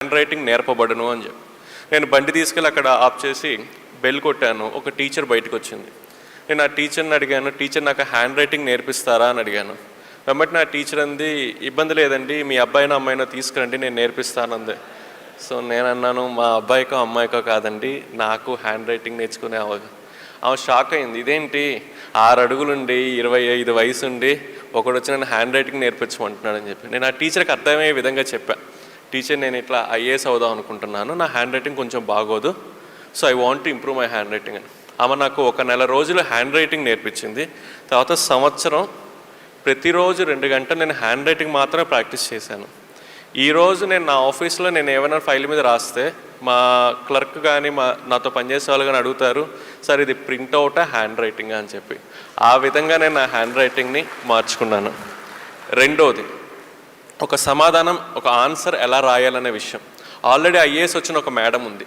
Hand writing నేర్పబడను అని చెప్పి. నేను బండి తీసుకెళ్ళి అక్కడ ఆప్ చేసి బెల్ కొట్టాను. ఒక టీచర్ బయటకు వచ్చింది. నేను ఆ టీచర్ని అడిగాను టీచర్ నాకు హ్యాండ్ రైటింగ్ నేర్పిస్తారా? అని అడిగాను. వెంబటి నా టీచర్ అంది ఇబ్బంది లేదండి మీ అబ్బాయినో అమ్మాయినో తీసుకురండి నేను నేర్పిస్తానంది. సో నేను అన్నాను మా అబ్బాయికో అమ్మాయికో కాదండి నాకు హ్యాండ్ రైటింగ్ నేర్చుకునే అవ ఆమె షాక్ అయింది. ఇదేంటి? ఆరు అడుగులుండి ఇరవై ఐదు వయసు ఉండి ఒకడు వచ్చి నన్ను హ్యాండ్ రైటింగ్ నేర్పించమంటున్నాడని చెప్పి. నేను ఆ టీచర్కి అర్థమయ్యే విధంగా చెప్పా. టీచర్ నేను ఇట్లా ఐఏఎస్ అవుదాం అనుకుంటున్నాను. నా హ్యాండ్ రైటింగ్ కొంచెం బాగోదు. So I want to improve my handwriting అని. ఆమె నాకు ఒక నెల రోజులు హ్యాండ్ రైటింగ్ నేర్పించింది. తర్వాత సంవత్సరం ప్రతిరోజు రెండు గంటలు నేను హ్యాండ్ రైటింగ్ మాత్రమే ప్రాక్టీస్ చేశాను. ఈరోజు నేను నా ఆఫీస్లో నేను ఏమైనా ఫైల్ మీద రాస్తే మా క్లర్క్ కానీ మా నాతో పనిచేసే వాళ్ళు కానీ అడుగుతారు సార్ ఇది ప్రింట్అవుటా హ్యాండ్ రైటింగ్ అని చెప్పి. ఆ విధంగా నేను నా హ్యాండ్ రైటింగ్ని మార్చుకున్నాను. రెండోది ఒక సమాధానం ఒక ఆన్సర్ ఎలా రాయాలనే విషయం. ఆల్రెడీ ఐఏఎస్ వచ్చిన ఒక మేడం ఉంది.